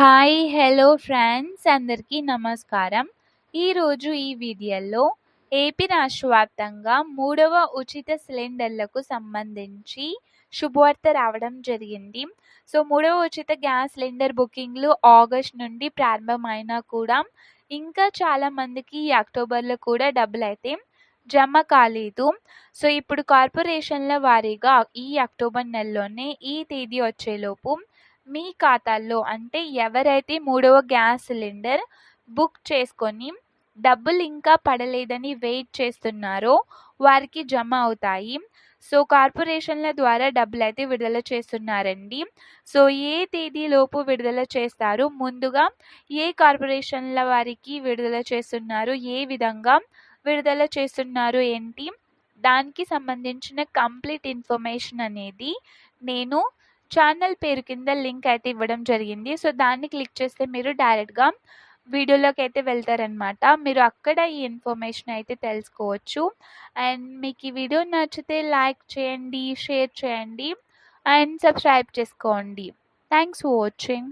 Hi hello friends అందరికీ నమస్కారం. ఈరోజు ఈ వీడియోలో ఏపీ రాష్ట్ర వ్యాప్తంగా మూడవ ఉచిత సిలిండర్లకు సంబంధించి శుభవార్త రావడం జరిగింది. సో మూడవ ఉచిత గ్యాస్ సిలిండర్ బుకింగ్లు ఆగస్ట్ నుండి ప్రారంభమైనా కూడా ఇంకా చాలామందికి ఈ అక్టోబర్లో కూడా డబ్బులు అయితే జమ కాలేదు. సో ఇప్పుడు కార్పొరేషన్ల వారీగా ఈ అక్టోబర్ నెలలోనే ఈ తేదీ వచ్చేలోపు మీ ఖాతాల్లో అంటే ఎవరైతే మూడవ గ్యాస్ సిలిండర్ బుక్ చేసుకొని డబ్బులు ఇంకా పడలేదని వెయిట్ చేస్తున్నారో వారికి జమ అవుతాయి. సో కార్పొరేషన్ల ద్వారా డబ్బులు అయితే విడుదల చేస్తున్నారండి. సో ఏ తేదీలోపు విడుదల చేస్తారు? ముందుగా ఏ కార్పొరేషన్ల వారికి విడుదల చేస్తున్నారు? ఏ విధంగా విడుదల చేస్తున్నారు ఏంటి? దానికి సంబంధించిన కంప్లీట్ ఇన్ఫర్మేషన్ అనేది నేను ఛానల్ పేరు కింద లింక్ అయితే ఇవ్వడం జరిగింది. సో దాన్ని క్లిక్ చేస్తే మీరు డైరెక్ట్గా వీడియోలోకి అయితే వెళ్తారనమాట మీరు అక్కడ ఈ ఇన్ఫర్మేషన్ అయితే తెలుసుకోవచ్చు. అండ్ మీకు ఈ వీడియో నచ్చితే లైక్ చేయండి షేర్ చేయండి అండ్ సబ్స్క్రైబ్ చేసుకోండి. Thanks for watching.